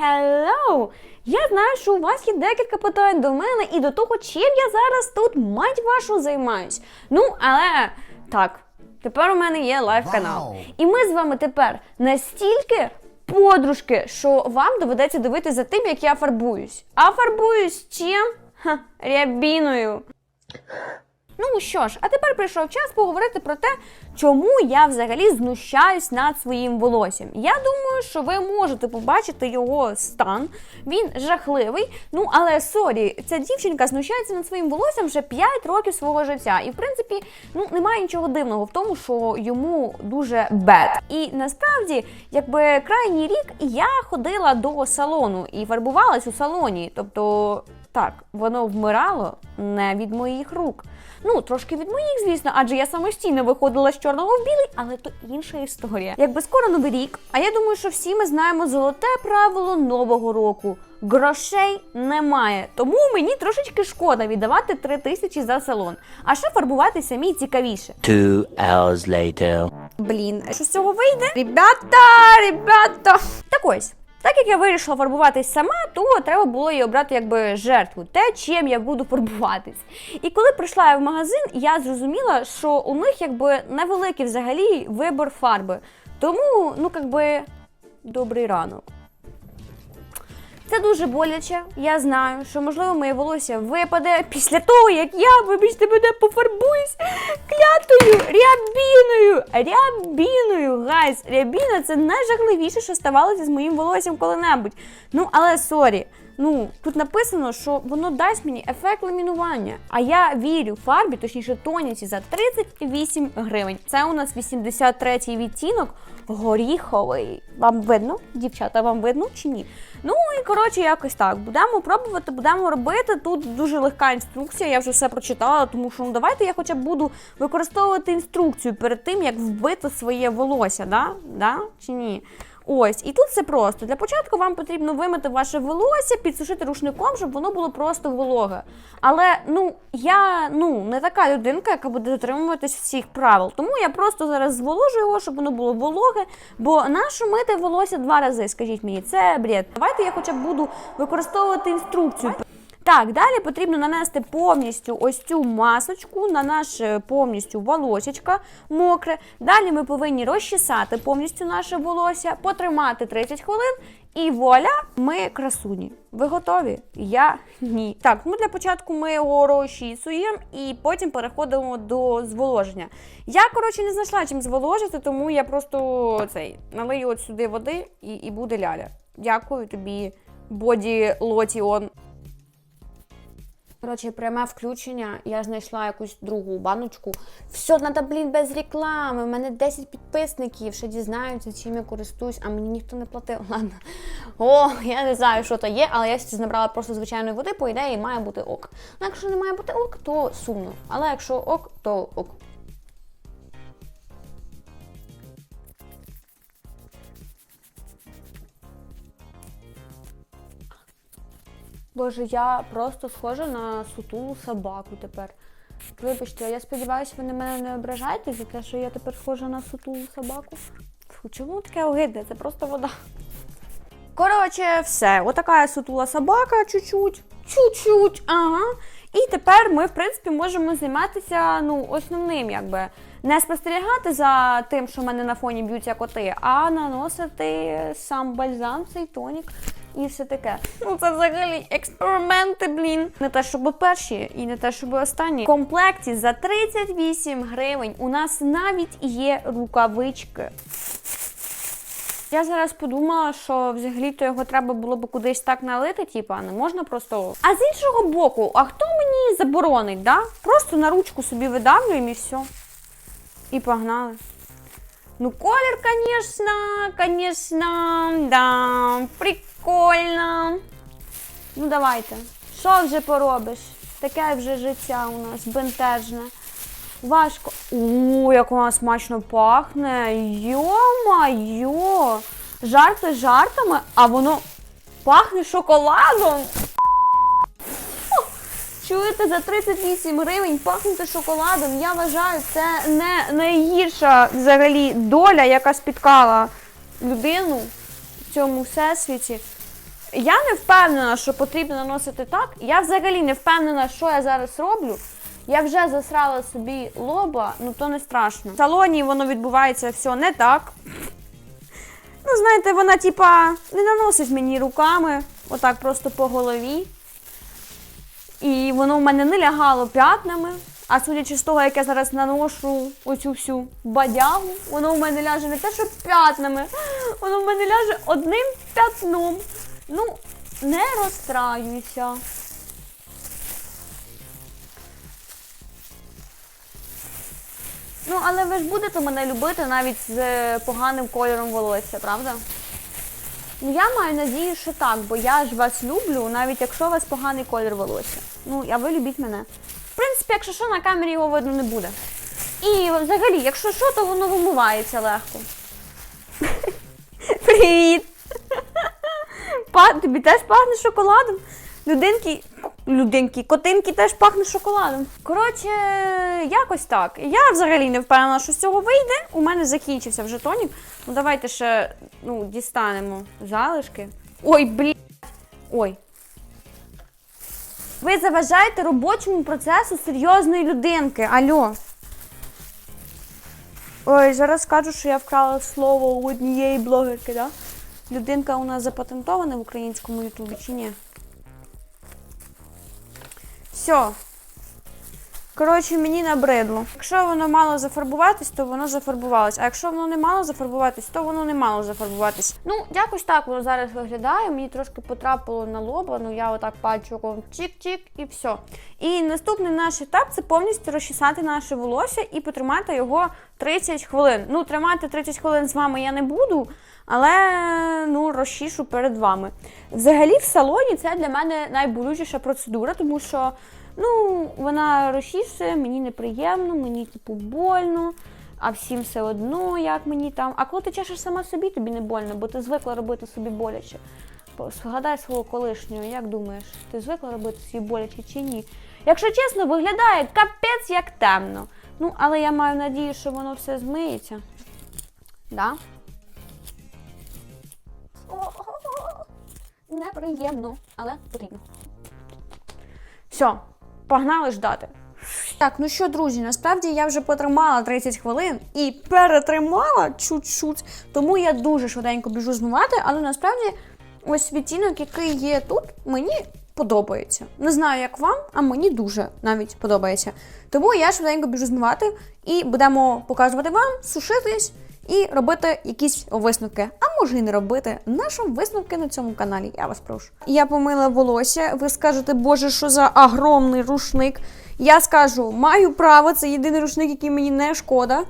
Hello! Я знаю, що у вас є декілька питань до мене і до того, чим я зараз тут, мать вашу, займаюсь. Ну, але так, тепер у мене є лайв-канал. Вау! І ми з вами тепер настільки подружки, що вам доведеться дивитися за тим, як я фарбуюсь. А фарбуюсь чим? Ха, рябіною. Ну що ж, а тепер прийшов час поговорити про те, чому я взагалі знущаюсь над своїм волоссям. Я думаю, що ви можете побачити його стан. Він жахливий. Ну але сорі, ця дівчинка знущається над своїм волоссям вже 5 років свого життя. І в принципі, ну немає нічого дивного в тому, що йому дуже бед. І насправді, якби крайній рік я ходила до салону і фарбувалась у салоні. Тобто, так, воно вмирало не від моїх рук. Ну, трошки від моїх, звісно, адже я самостійно виходила з чорного в білий, але то інша історія. Якби скоро новий рік, а я думаю, що всі ми знаємо золоте правило нового року. Грошей немає, тому мені трошечки шкода віддавати 3 тисячі за салон. А ще фарбувати самі цікавіше. Two hours later. Блін, що з цього вийде? Ребята, ребята. Так ось. Так як я вирішила фарбуватись сама, то треба було їй обрати якби жертву, те, чим я буду фарбуватись. І коли прийшла я в магазин, я зрозуміла, що у них якби невеликий взагалі вибір фарби. Тому, ну якби, добрий ранок. Це дуже боляче. Я знаю, що можливо моє волосся випаде після того, як я, вибачте, мене пофарбуюсь клятою рябіною. Рябіною, гайс. Рябіна це найжахливіше, що ставалося з моїм волоссям коли-небудь. Ну, але сорі. Ну, тут написано, що воно дасть мені ефект ламінування. А я вірю фарбі, точніше тоніці, за 38 гривень. Це у нас 83-й відтінок горіховий. Вам видно, дівчата, вам видно чи ні? Ну і коротше, якось так. Будемо пробувати, будемо робити. Тут дуже легка інструкція, я вже все прочитала, тому що ну давайте я хоча б буду використовувати інструкцію перед тим, як вбити своє волосся, да? Да? чи ні? Ось, і тут все просто. Для початку вам потрібно вимити ваше волосся, підсушити рушником, щоб воно було просто вологе. Але ну я ну не така людинка, яка буде дотримуватись всіх правил. Тому я просто зараз зволожу його, щоб воно було вологе. Бо нащо мити волосся два рази? Скажіть мені, це бред. Давайте я хоча б буду використовувати інструкцію. Так, далі потрібно нанести повністю ось цю масочку на наше повністю волосечка мокре. Далі ми повинні розчесати повністю наше волосся, потримати 30 хвилин. І вуаля, ми красуні. Ви готові? Я ні. Так, ну для початку ми його розчісуємо і потім переходимо до зволоження. Я, коротше, не знайшла чим зволожити, тому я просто цей налию от сюди води і, і буде ляля. Дякую тобі, боді лотіон. Коротше, пряме включення. Я знайшла якусь другу баночку. Все, треба, блін, без реклами. У мене 10 підписників, ще дізнаються, чим я користуюсь, а мені ніхто не платив. Ладно. О, я не знаю, що то є, але я набрала просто звичайної води, по ідеї, має бути ок. Ну, якщо не має бути ок, то сумно. Але якщо ок, то ок. Боже, я просто схожа на сутулу собаку тепер. Вибачте, я сподіваюся, ви на мене не ображаєте за те, що я тепер схожа на сутулу собаку. Фу, чому таке огидне? Це просто вода. Коротше, все. Отака сутула собака, чуть-чуть. Чуть-чуть, ага. І тепер ми, в принципі, можемо займатися ну, основним, якби. Не спостерігати за тим, що в мене на фоні б'ються коти, а наносити сам бальзам, цей тонік і все таке. Ну це взагалі експерименти, блін. Не те, щоб перші, і не те, щоб останні. В комплекті за 38 гривень у нас навіть є рукавички. Я зараз подумала, що взагалі-то його треба було б кудись так налити, типа, не можна просто. А з іншого боку, а хто мені заборонить, да? Просто на ручку собі видавлюємо і все. І погнали. Ну, колір, конечно, конечно, да, прикольно. Ну, давайте. Що вже поробиш? Таке вже життя у нас бентежне. Важко. О, як вона смачно пахне. Йо-майо. Жарти жартами, а воно пахне шоколадом. Чуєте, за 38 гривень пахнути шоколадом, я вважаю, це не найгірша взагалі доля, яка спіткала людину в цьому всесвіті. Я не впевнена, що потрібно наносити так. Я взагалі не впевнена, що я зараз роблю. Я вже засрала собі лоба, ну то не страшно. В салоні воно відбувається все не так. Ну, знаєте, вона типа не наносить мені руками, отак просто по голові. І воно в мене не лягало п'ятнами. А судячи з того, як я зараз наношу оцю всю бадягу, воно в мене ляже не те, що п'ятнами, воно в мене ляже одним п'ятном. Ну, не розстраюся. Ну, але ви ж будете мене любити навіть з е, поганим кольором волосся, правда? Ну, я маю надію, що так, бо я ж вас люблю, навіть якщо у вас поганий колір волосся. Ну, а ви любіть мене. В принципі, якщо що, на камері його видно не буде. І взагалі, якщо що, то воно вимивається легко. Привіт! Тобі теж пахне шоколадом? Людинки, людинки, котинки теж пахне шоколадом. Коротше, якось так. Я взагалі не впевнена, що з цього вийде. У мене закінчився вже тонік. Ну давайте ще ну, дістанемо залишки. Ой, блін. Ой. Ви заважаєте робочому процесу серйозної людинки. Алло. Ой, зараз скажу, що я вкрала слово у однієї блогерки, да? Людинка у нас запатентована в українському ютубі чи ні? Все. Коротше, мені набридло. Якщо воно мало зафарбуватись, то воно зафарбувалось. А якщо воно не мало зафарбуватись, то воно не мало зафарбуватись. Ну, якось так воно зараз виглядає. Мені трошки потрапило на лоба, ну я отак пальчиком чик-чик і все. І наступний наш етап це повністю розчесати наше волосся і потримати його 30 хвилин. Ну, тримати 30 хвилин з вами я не буду, але ну, розчішу перед вами. Взагалі, в салоні це для мене найболючіша процедура, тому що ну, вона розчісує, мені неприємно, мені типу больно, а всім все одно, як мені там. А коли ти чешеш сама собі, тобі не больно, бо ти звикла робити собі боляче. Згадай свого колишнього, як думаєш, ти звикла робити собі боляче чи ні? Якщо чесно, виглядає капець як темно. Ну, але я маю надію, що воно все змиється. Да? Неприємно, але потрібно. Все, погнали ждати. Так, ну що, друзі, насправді я вже потримала 30 хвилин і перетримала чуть-чуть, тому я дуже швиденько біжу змивати, але насправді ось відтінок, який є тут, мені подобається. Не знаю, як вам, а мені дуже навіть подобається. Тому я швиденько біжу змивати і будемо показувати вам, сушитись і робити якісь висновки. А може і не робити. Наші висновки на цьому каналі. Я вас прошу. Я помила волосся. Ви скажете, боже, що за огромний рушник. Я скажу, маю право, це єдиний рушник, який мені не шкода.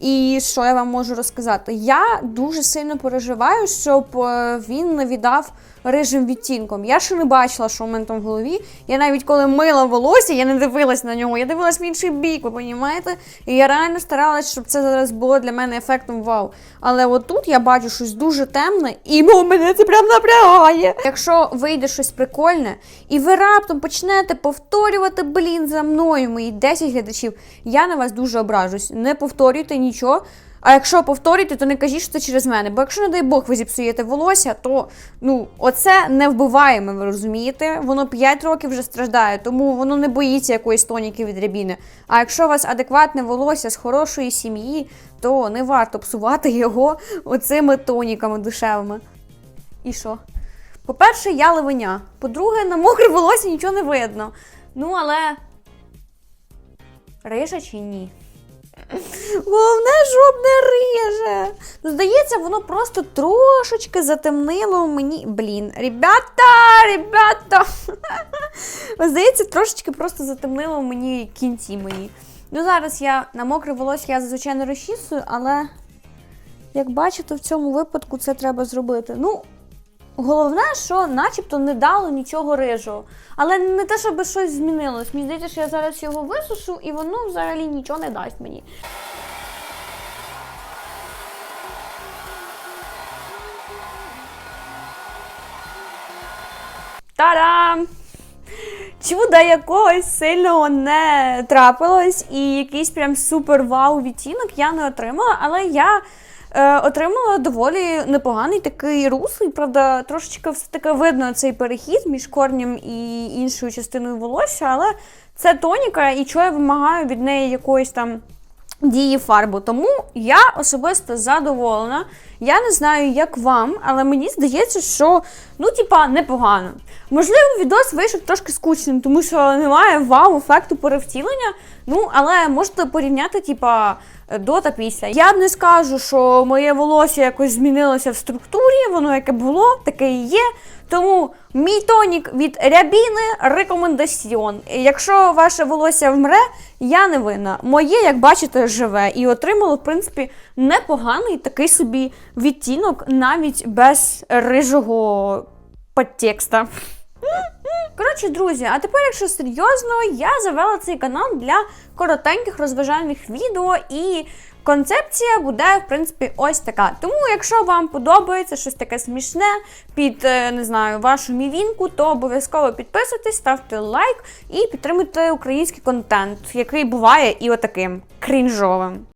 І що я вам можу розказати? Я дуже сильно переживаю, щоб е, він не віддав рижим відтінком. Я ще не бачила, що у мене там в голові. Я навіть коли мила волосся, я не дивилась на нього, я дивилась в інший бік, ви розумієте? І я реально старалась, щоб це зараз було для мене ефектом вау. Але отут я бачу щось дуже темне, і ну, мене це прям напрягає. Якщо вийде щось прикольне, і ви раптом почнете повторювати, блін, за мною, мої 10 глядачів, я на вас дуже ображусь. Не повторюйте нічого. А якщо повторюєте, то не кажіть, що це через мене. Бо якщо, не дай Бог, ви зіпсуєте волосся, то ну, оце не вбиваємо, ви розумієте? Воно 5 років вже страждає, тому воно не боїться якоїсь тоніки від рябіни. А якщо у вас адекватне волосся з хорошої сім'ї, то не варто псувати його оцими тоніками дешевими. І що? По-перше, я ливеня. По-друге, на мокре волосся нічого не видно. Ну, але. Рижа чи ні? Головне, щоб не риже. Ну, здається, воно просто трошечки затемнило мені. Блін, ребята, ребята. Здається, трошечки просто затемнило мені кінці мої. Ну, зараз я на мокре волосся я зазвичай не розчісую, але як бачите, в цьому випадку це треба зробити. Ну, Головне, що начебто не дало нічого рижого. Але не те, щоб щось змінилось. Мені здається, що я зараз його висушу, і воно взагалі нічого не дасть мені. Та-дам! Чуда якогось сильного не трапилось, і якийсь прям супер вау відтінок я не отримала, але я отримала доволі непоганий такий руслий. Правда, трошечки все таки видно цей перехід між корнем і іншою частиною волосся, але це тоніка, і що я вимагаю від неї якоїсь там дії фарбу. Тому я особисто задоволена. Я не знаю, як вам, але мені здається, що ну, типа, непогано. Можливо, відос вийшов трошки скучним, тому що немає вау-ефекту перевтілення. Ну, але можете порівняти, типа, до та після. Я б не скажу, що моє волосся якось змінилося в структурі, воно яке було, таке і є. Тому мій тонік від рябіни рекомендаціон. Якщо ваше волосся вмре, я не винна. Моє, як бачите, живе і отримало, в принципі, непоганий такий собі відтінок, навіть без рижого подтекста. Коротше, друзі, а тепер, якщо серйозно, я завела цей канал для коротеньких розважальних відео, і концепція буде, в принципі, ось така. Тому, якщо вам подобається щось таке смішне під е, не знаю, вашу мівінку, то обов'язково підписуйтесь, ставте лайк і підтримуйте український контент, який буває і отаким крінжовим.